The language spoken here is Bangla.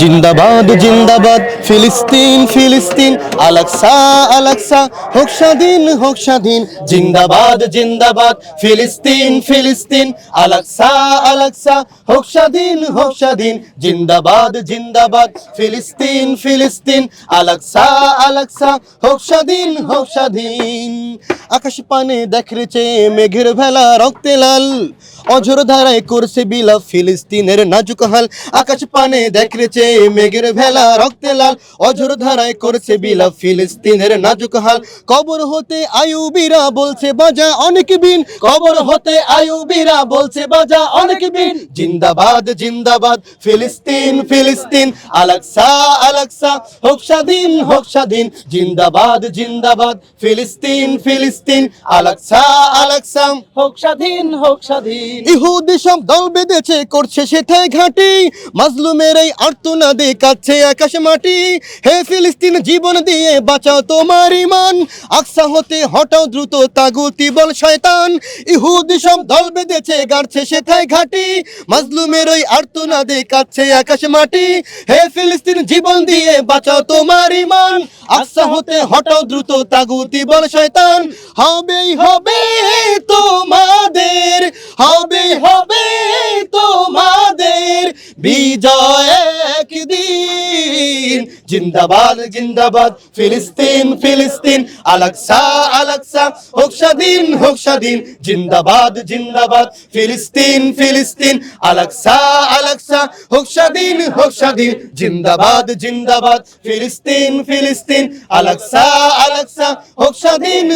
জিন্দাবাদ জিন্দাবাদ, ফিলিস্তিন ফিলিস্তিন, আলাক্সা আলাক্সা, হোক স্বাধীন হোক স্বাধীন, জিন্দাবাদ জিন্দাবাদ, ফিলিস্তিন ফিলিস্তিন, আলাক্সা আলাক্সা, হোক স্বাধীন হোক স্বাধীন, জিন্দাবাদ জিন্দাবাদ, ফিলিস্তিন ফিলিস্তিন, আলাক্সা আলাক্সা, হোক স্বাধীন হোক স্বাধীন। আকাশ পানে দেখরেছে মেঘের ভেলা রক্তে লাল, অঝর ধারায় করছে বিলাপ ফিলিস্তিনের নাজুক হাল। আকাশ পানে দেখরেছে মেঘের ভেলা রক্তে লাল অঝর ধারায় করছে বিলাপ ফিলিস্তিনের নাজুক হাল। কবর হতে আয়ুবীরা বলছে বাজা অনেক বিন কবর হতে আয়ুবীরা বলছে বাজা অনেক বিন জিন্দাবাদ জিন্দাবাদ ফিলিস্তিন ফিলিস্তিন। আলাক্সা আলাক্সা হোক স্বাধীন হোক স্বাধীন। জিন্দাবাদ জিন্দাবাদ ফিলিস্তিন ফিলিস্তিন। আলাক্সা আলাক্সা। হোক স্বাধীন হোক স্বাধীন। ইহুদি সব দল বেঁধেছে করছে সেথায় ঘাঁটি। মাজলুমের এই আর্তনাদে কাচ্ছে আকাশ মাটি। হে ফিলিস্তিন, জীবন দিয়ে বাঁচাও তোমার ইমান। আকসা হতে হটাও দ্রুত তাগুতি বল শয়তান। ইহুদি সব দল বেঁধেছে, গাড়ছে সেথায় ঘাঁটি। মাজলুমের ওই আর্তনাদে কাচ্ছে আকাশ মাটি। হে ফিলিস্তিন, জীবন দিয়ে বাঁচাও তোমার ইমান। আকসা হতে হটাও দ্রুত তাগুতি বল শয়তান। হবেই হবে তোমাদের হবে হবে তোমাদের। বিজয় একদিন জিন্দাবাদ জিন্দাবাদ, ফিলিস্তিন ফিলিস্তিন। আলাক্সা আলাক্সা, হোক স্বাধীন হোক স্বাধীন। জিন্দাবাদ জিন্দাবাদ, ফিলিস্তিন ফিলিস্তিন। আলাক্সা আলাক্সা, হোক স্বাধীন জিন্দাবাদ জিন্দাবাদ, ফিলিস্তিন ফিলিস্তিন। আলাক্সা আলাক্সা হোক স্বাধীন।